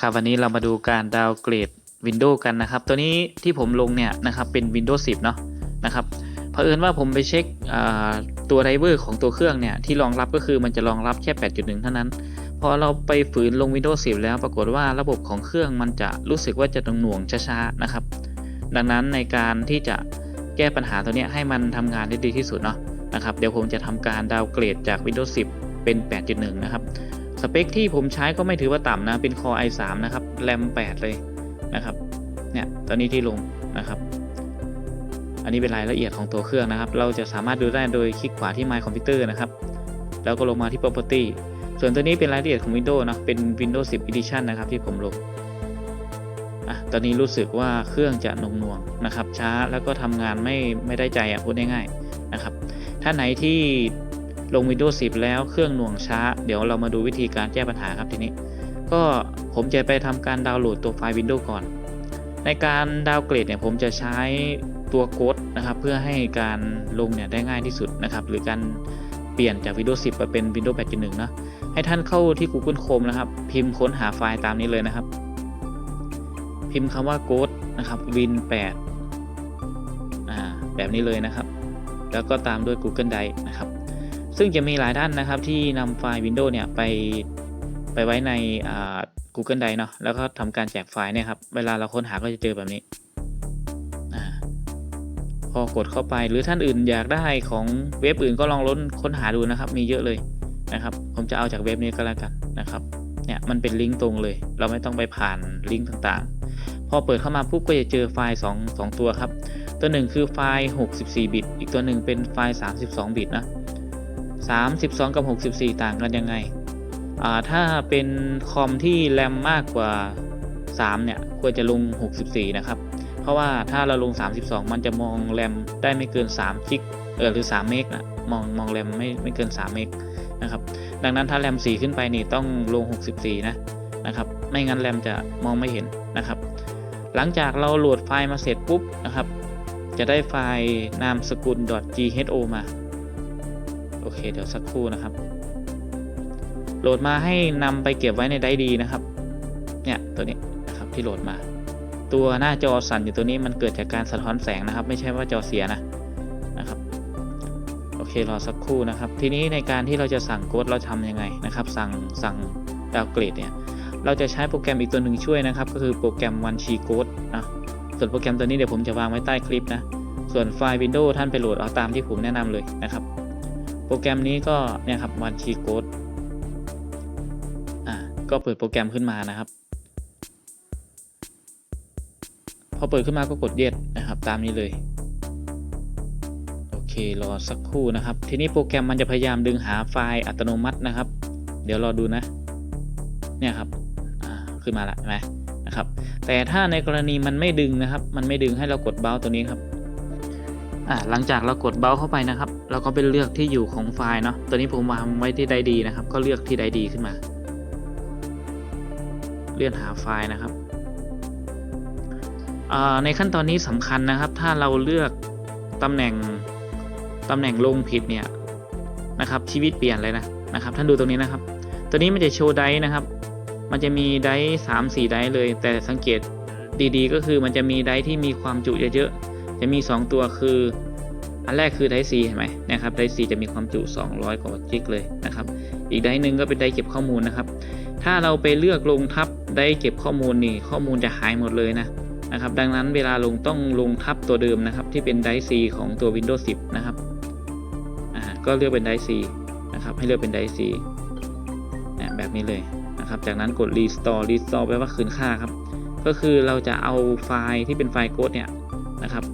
ครับวันนี้เรามาดูการดาวเกรด Windows กันนะครับ ตัวนี้ที่ผมลงเนี่ยนะครับเป็น Windows 10 เนาะนะครับเผอิญว่าผมไปเช็คตัวไดเวอร์ของตัวเครื่องเนี่ยที่รองรับก็คือมันจะรองรับแค่ 8.1 เท่านั้น พอเราไปฝืนลง Windows 10 แล้วปรากฏว่าระบบของเครื่องมันจะรู้สึกว่าจะหน่วงช้าๆนะครับ ดังนั้นในการที่จะแก้ปัญหาตัวเนี้ยให้มันทำงานได้ดีที่สุดเนาะนะครับเดี๋ยวผมจะทำการดาวเกรดจาก Windows 10 เป็น 8.1 นะครับ สเปคที่ผมใช้ก็ไม่ถือว่าต่ำนะ เป็น Core i3 นะครับแรม8 เลยนะครับ เนี่ย ตอนนี้ที่ลงนะครับ อันนี้เป็นรายละเอียดของตัวเครื่องนะครับ เราจะสามารถดูได้โดยคลิกขวาที่ My Computer นะครับ แล้วก็ลงมาที่ Property ส่วนตัวนี้เป็นรายละเอียดของ Windows นะ เป็น Windows 10 Edition นะครับที่ผมลงอะตอนนี้รู้สึกว่าเครื่องจะหน่วงนะครับ ช้าแล้วก็ทำงานไม่ไม่ได้ใจอะพูดง่ายๆนะครับ ถ้าไหนที่ ลง Windows 10 แล้วเครื่องหน่วงช้า เดี๋ยวเรามาดูวิธีการแก้ปัญหาครับทีนี้ ก็ผมจะไปทำการดาวน์โหลดตัวไฟล์ Windows ก่อน ในการดาวเกรดเนี่ยผมจะใช้ตัวโค้ดนะครับ เพื่อให้การลงเนี่ยได้ง่ายที่สุดนะครับ หรือการเปลี่ยนจาก Windows 10 มาเป็น Windows 8.1 นะ ให้ท่านเข้าที่ Google Chrome นะครับ พิมพ์ค้นหาไฟล์ตามนี้เลยนะครับ พิมพ์คำว่า code นะครับ win 8อ่าแบบนี้เลยนะครับ แล้วก็ตามด้วย Google Drive นะครับ ซึ่งจะมีหลายด้านนะครับที่นำไฟล์ Windows เนี่ยไปไปไว้ใน Google Drive เนาะแล้วก็ทำการแจกไฟล์เนี่ยครับ เวลาเราค้นหาก็จะเจอแบบนี้พอกดเข้าไปหรือท่านอื่นอยากได้ของเว็บอื่นก็ลองล้นค้นหาดูนะครับ มีเยอะเลยนะครับ ผมจะเอาจากเว็บนี้ก็แล้วกันนะครับเนี่ยมันเป็นลิงก์ตรงเลย เราไม่ต้องไปผ่านลิงก์ต่างๆ พอเปิดเข้ามาปุ๊บก็จะเจอไฟล์ 2 2 ตัวครับ ตัวหนึ่งคือไฟล์ 64 บิต อีกตัวหนึ่งเป็นไฟล์ 32 บิตนะ 32 กับ 64 ต่างกันยังไงอ่าถ้าเป็นคอมที่แรมมากกว่า 3 เนี่ย ควรจะลง 64 นะครับ เพราะว่าถ้าเราลง 32 มันจะมองแรมได้ไม่เกิน3กิกเออหรือ3เมกนะมองมองแรมไม่ไม่เกิน 3 เมกนะครับ ดังนั้นถ้าแรม 4 ขึ้นไปนี่ต้องลง 64 นะนะครับ ไม่งั้นแรมจะมองไม่เห็นนะครับ หลังจากเราโหลดไฟล์มาเสร็จปุ๊บนะครับ จะได้ไฟล์นามสกุล .gho มา โอเค เดี๋ยวสักครู่นะครับ โหลดมาให้นำไปเก็บไว้ในไดดีนะครับ เนี่ยตัวนี้นะครับที่โหลดมา ตัวหน้าจอสั่นอยู่ตัวนี้มันเกิดจากการสะท้อนแสงนะครับ ไม่ใช่ว่าจอเสียนะนะครับโอเครอสักครู่นะครับ ทีนี้ในการที่เราจะสั่งโค้ดเราทำยังไงนะครับ สั่งสั่งดาวเกรดเนี่ยเราจะใช้โปรแกรมอีกตัวหนึ่งช่วยนะครับ ก็คือโปรแกรม One Sheet Code นะส่วนโปรแกรมตัวนี้เดี๋ยวผมจะวางไว้ใต้คลิปนะส่วนไฟล์ Windows ท่านไปโหลดเอาตามที่ผมแนะนำเลยนะครับ รแกรมนี้ก็เนี่ยครับ One Sheet Code อ่าก็เปิดโปรแกรมขึ้นมานะครับ พอเปิดขึ้นมาก็กด Yes นะครับ ตามนี้เลยโอเครอสักครู่นะครับ ทีนี้โปรแกรมมันจะพยายามดึงหาไฟล์อัตโนมัตินะครับ เดี๋ยวรอดูนะ เนี่ยครับอ่าขึ้นมาละเห็นไหมนะครับ แต่ถ้าในกรณีมันไม่ดึงนะครับ มันไม่ดึงให้เรากดเบราตัวนี้ครับ อ่าหลังจากเรากดเบราว์เข้าไปนะครับ เราก็ไปเลือกที่อยู่ของไฟล์เนาะตัวนี้ผมวางไว้ที่ไดดีนะครับ ก็เลือกที่ไดดีขึ้นมา เลื่อนหาไฟล์นะครับอ่าในขั้นตอนนี้สำคัญนะครับ ถ้าเราเลือกตำแหน่งตำแหน่งลงผิดเนี่ยนะครับ ชีวิตเปลี่ยนเลยนะนะครับ ท่านดูตรงนี้นะครับ ตัวนี้มันจะโชว์ไดนะครับ มันจะมีไดสามสี่ไดเลย แต่สังเกตดีๆ ก็คือมันจะมีไดที่มีความจุเยอะๆ จะมี 2 ตัวคือ อันแรกคือไดซีเห็นไหมนะครับไดซีจะมีความจุ 200 กว่าจิกเลยนะครับ อีกไดหนึ่งก็เป็นไดเก็บข้อมูลนะครับ ถ้าเราไปเลือกลงทับไดเก็บข้อมูลนี่ข้อมูลจะหายหมดเลยนะนะครับ ดังนั้นเวลาลงต้องลงทับตัวเดิมนะครับ ที่เป็นไดซีของตัว Windows 10 นะครับอ่าก็เลือกเป็นไดซีนะครับให้เลือกเป็นไดซีแบบนี้เลยนะครับ จากนั้นกด restore restore แปลว่าคืนค่าครับ ก็คือเราจะเอาไฟล์ที่เป็นไฟล์โค้ดเนี่ยนะครับ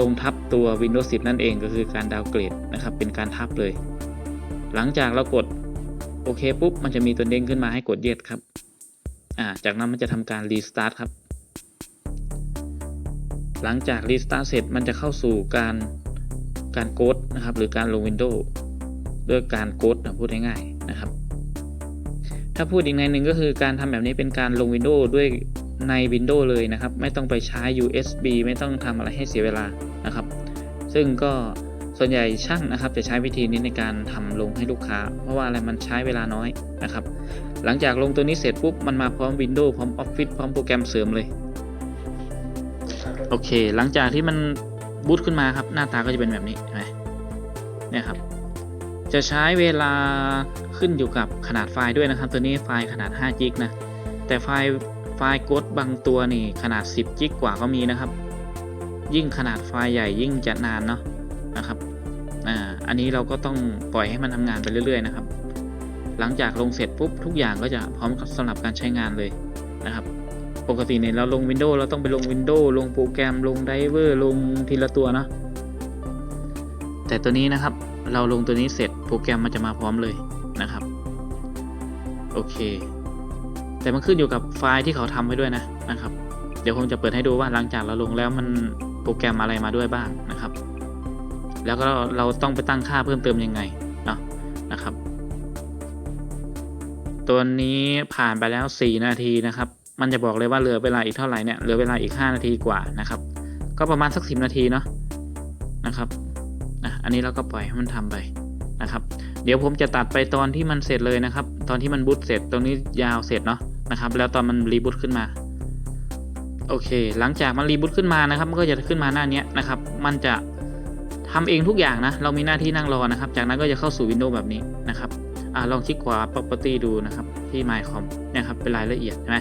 ลงทับตัว Windows 10 นั่นเองก็คือการดาวเกรดนะครับ เป็นการทับเลย หลังจากเรากดโอเคปุ๊บ มันจะมีตัวเด้งขึ้นมาให้กด yes ครับอ่าจากนั้นมันจะทำการ restart ครับ หลังจาก restart เสร็จมันจะเข้าสู่การการโค้ดนะครับ หรือการลง Windows ด้วยการโค้ดนะพูดง่ายๆนะครับ ถ้าพูดอีกในหนึ่งก็คือการทำแบบนี้เป็นการลง Windows ด้วย ใน Windows เลยนะครับ ไม่ต้องไปใช้ USB ไม่ต้องทำอะไรให้เสียเวลานะครับ ซึ่งก็ส่วนใหญ่ช่างนะครับจะใช้วิธีนี้ในการทำลงให้ลูกค้า เพราะว่าอะไรมันใช้เวลาน้อยนะครับ หลังจากลงตัวนี้เสร็จปุ๊บมันมาพร้อม Windows พร้อม Office พร้อมโปรแกรมเสริมเลย โอเค หลังจากที่มันบูตขึ้นมาครับ หน้าตาก็จะเป็นแบบนี้เห็นไหมเนี่ยครับ จะใช้เวลาขึ้นอยู่กับขนาดไฟล์ด้วยนะครับ ตัวนี้ไฟล์ขนาด5จิกนะแต่ไฟล์ ฟล์กดบางตัวนี่ขนาด 10จิกกว่าก็มีนะครับ ยิ่งขนาดไฟล์ใหญ่ยิ่งจะนานเนาะนะครับอ่าอันนี้เราก็ต้องปล่อยให้มันทำงานไปเรื่อยๆนะครับ หลังจากลงเสร็จปุ๊บทุกอย่างก็จะพร้อมสำหรับการใช้งานเลยนะครับ ปกติเนี่ยเราลง Windows เราต้องไปลง Windows ลงโปรแกรมลงไดเวอร์ลงทีละตัวเนาะแต่ตัวนี้นะครับเราลงตัวนี้เสร็จโปรแกรมมันจะมาพร้อมเลยนะครับ โอเค แต่มันขึ้นอยู่กับไฟล์ที่เขาทำไว้ด้วยนะนะครับ เดี๋ยวผมจะเปิดให้ดูว่าหลังจากเราลงแล้วมันโปรแกรมอะไรมาด้วยบ้างนะครับ แล้วก็เราต้องไปตั้งค่าเพิ่มเติมยังไงเนาะนะครับ ตัวนี้ผ่านไปแล้ว 4 นาทีนะครับ มันจะบอกเลยว่าเหลือเวลาอีกเท่าไหร่เนี่ยเหลือเวลาอีก 5 นาทีกว่านะครับ ก็ประมาณสัก 10 นาทีเนาะนะครับอะอันนี้เราก็ปล่อยให้มันทำไปนะครับ เดี๋ยวผมจะตัดไปตอนที่มันเสร็จเลยนะครับ ตอนที่มันบูตเสร็จตรงนี้ยาวเสร็จเนาะ นะครับ แล้วตอนมันรีบูตขึ้นมา โอเค หลังจากมันรีบูตขึ้นมานะครับ มันก็จะขึ้นมาหน้านี้นะครับ มันจะทำเองทุกอย่างนะ เรามีหน้าที่นั่งรอนะครับ จากนั้นก็จะเข้าสู่ Windows แบบนี้นะครับอลองคลิกขวา property ดูนะครับ ที่ mycom นี่ยครับ เป็นรายละเอียดใช่ไหม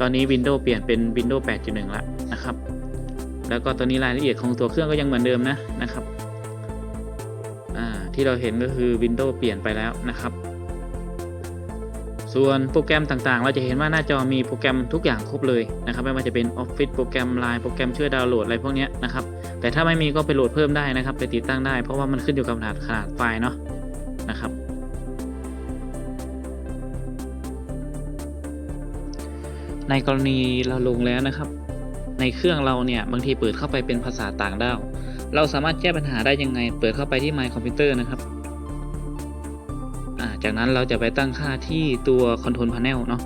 ตอนนี้ Windows เปลี่ยนเป็น Windows 8.1แล้วนะครับ แล้วก็ตอนนี้รายละเอียดของตัวเครื่องก็ยังเหมือนเดิมนะนะครับที่เราเห็นก็คือ Windows เปลี่ยนไปแล้วนะครับ ส่วนโปรแกรมต่างๆ เราจะเห็นว่าหน้าจอมีโปรแกรมทุกอย่างครบเลยนะครับไม่ว่าจะเป็น Office โปรแกรม Line โปรแกรมช่วยดาวน์โหลดอะไรพวกนี้นะครับแต่ถ้าไม่มีก็ไปโหลดเพิ่มได้นะครับ ไปติดตั้งได้เพราะว่ามันขึ้นอยู่กับขนาดขนาดไฟล์เนาะนะครับในกรณีเราลงแล้วนะครับ ในเครื่องเราเนี่ยบางทีเปิดเข้าไปเป็นภาษาต่างด้าว เราสามารถแก้ปัญหาได้ยังไง เปิดเข้าไปที่ My Computer นะครับ จากนั้นเราจะไปตั้งค่าที่ตัว Control Panel เนาะ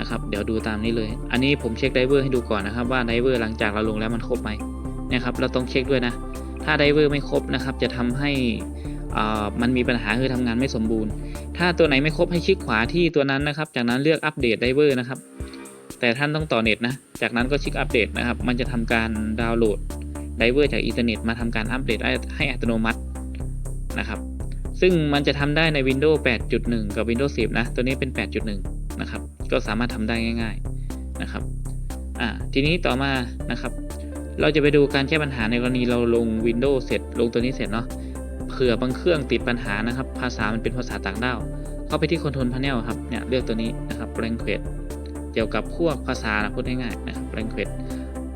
นะครับ เดี๋ยวดูตามนี้เลย อันนี้ผมเช็คไดเวอร์ให้ดูก่อนนะครับว่าไดเวอร์หลังจากเราลงแล้วมันครบไหมเนี่ยครับเราต้องเช็คด้วยนะ ถ้าไดเวอร์ไม่ครบนะครับจะทำให้อ่ามันมีปัญหาคือทำงานไม่สมบูรณ์ ถ้าตัวไหนไม่ครบให้คลิกขวาที่ตัวนั้นนะครับ จากนั้นเลือกอัปเดตไดเวอร์นะครับ แต่ท่านต้องต่อเน็ตนะ จากนั้นก็คลิกอัปเดตนะครับ มันจะทำการดาวน์โหลดไดเวอร์จากอินเทอร์เน็ตมาทำการอัปเดตให้อัตโนมัตินะครับ ซึ่งมันจะทำได้ใน Windows 8.1 กับ Windows 10 นะ ตัวนี้เป็น 8.1 นะครับ ก็สามารถทำได้ง่ายๆนะครับอ่าทีนี้ต่อมานะครับ เราจะไปดูการแก้ปัญหาในกรณีเราลง Windows เสร็จ ลงตัวนี้เสร็จเนาะเผื่อบางเครื่องติดปัญหานะครับ ภาษามันเป็นภาษาต่างด้าวเข้าไปที่ Control Panel ครับเนี่ยเลือกตัวนี้นะครับ Language เกี่ยวกับพวกภาษานะพูดง่ายๆนะครับ language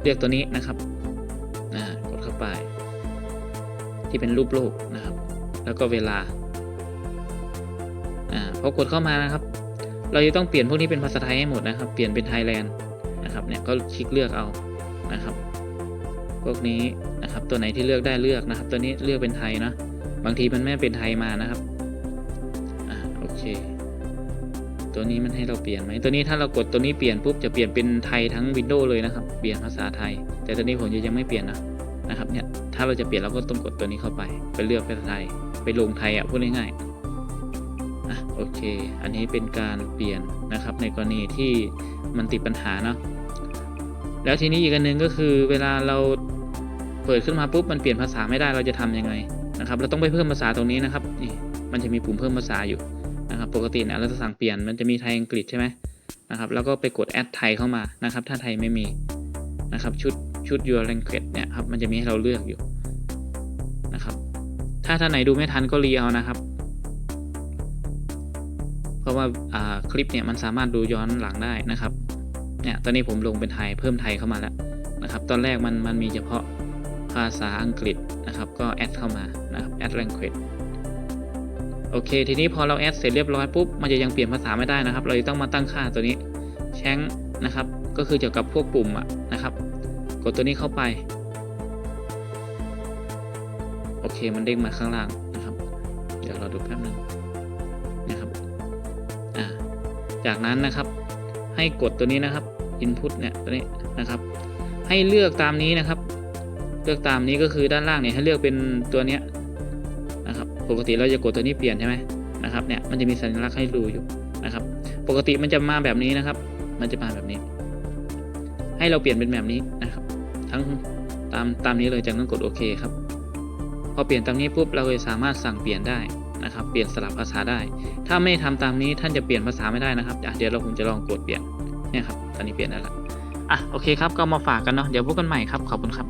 เลือกตัวนี้นะครับอ่ากดเข้าไป ที่เป็นรูปโลกนะครับ แล้วก็เวลา อ่าพอกดเข้ามานะครับ เราจะต้องเปลี่ยนพวกนี้เป็นภาษาไทยให้หมดนะครับ เปลี่ยนเป็นไทยแลนด์นะครับเนี่ยก็คลิกเลือกเอานะครับ พวกนี้นะครับตัวไหนที่เลือกได้เลือกนะครับ ตัวนี้เลือกเป็นไทยนะบางทีมันไม่เป็นไทยมานะครับอ่าโอเค ตัวนี้มันให้เราเปลี่ยนไหมตัวนี้ถ้าเรากดตัวนี้เปลี่ยนปุ๊บจะเปลี่ยนเป็นไทยทั้งวินโดว์เลยนะครับ เปลี่ยนภาษาไทย แต่ตัวนี้ผมจะยังไม่เปลี่ยนนะนะครับเนี่ยถ้าเราจะเปลี่ยนเราก็ต้องกดตัวนี้เข้าไป ไปเลือกภาษาไทย ไปลงไทยอะพูดง่ายๆ โอเค อันนี้เป็นการเปลี่ยนนะครับในกรณีที่มันติดปัญหาเนาะแล้วทีนี้อีกอันหนึ่งก็คือเวลาเราเปิดขึ้นมาปุ๊บมันเปลี่ยนภาษาไม่ได้เราจะทำยังไงนะครับ เราต้องไปเพิ่มภาษาตรงนี้นะครับนี่มันจะมีปุ่มเพิ่มภาษาอยู่นะครับปกติเนี่ยเราจะสั่งเปลี่ยนมันจะมีไทยอังกฤษใช่ไหมนะครับแล้วก็ไปกดแอดไทยเข้ามานะครับ ถ้าไทยไม่มีนะครับชุดชุด your language เนี่ยครับมันจะมีให้เราเลือกอยู่นะครับถ้าท่านไหนดูไม่ทันก็รีเอานะครับ ราะว่าาคลิปเนี่ยมันสามารถดูย้อนหลังได้นะครับเนี่ยตอนนี้ผมลงเป็นไทยเพิ่มไทยเข้ามาแล้วนะครับ ตอนแรกมันมันมีเฉพาะภาษาอังกฤษนะครับก็แอดเข้ามานะครับแอด language โอเค ทีนี้พอเราแอดเสร็จเรียบร้อยปุ๊บมันจะยังเปลี่ยนภาษาไม่ได้นะครับ เราจะต้องมาตั้งค่าตัวนี้แชงนะครับ ก็คือเกี่ยวกับพวกปุ่มอะนะครับ กดตัวนี้เข้าไป โอเคมันเด้งมาข้างล่างนะครับ เดี๋ยวเราดูแป๊บนึง จากนั้นนะครับ ให้กดตัวนี้นะครับ input เนี่ยตัวนี้นะครับ ให้เลือกตามนี้นะครับ เลือกตามนี้ก็คือด้านล่างเนี่ยให้เลือกเป็นตัวเนี้ยปกติเราจะกดตัวนี้เปลี่ยนใช่ไหมนะครับเนี่ยมันจะมีสัญลักษณ์ให้ดูอยู่นะครับ ปกติมันจะมาแบบนี้นะครับ มันจะมาแบบนี้ ให้เราเปลี่ยนเป็นแบบนี้นะครับ ทั้งตามตามนี้เลยจากนั้นกดโอเคครับพอเปลี่ยนตามนี้ปุ๊บเราเลยสามารถสั่งเปลี่ยนได้ นะครับ เปลี่ยนสลับภาษาได้ ถ้าไม่ทำตามนี้ท่านจะเปลี่ยนภาษาไม่ได้นะครับเดี๋ยวเราคงจะลองกดเปลี่ยนเนี่ยครับตอนนี้เปลี่ยนได้ละอะโอเคครับก็มาฝากกันเนาะเดี๋ยวพบกันใหม่ครับขอบคุณครับ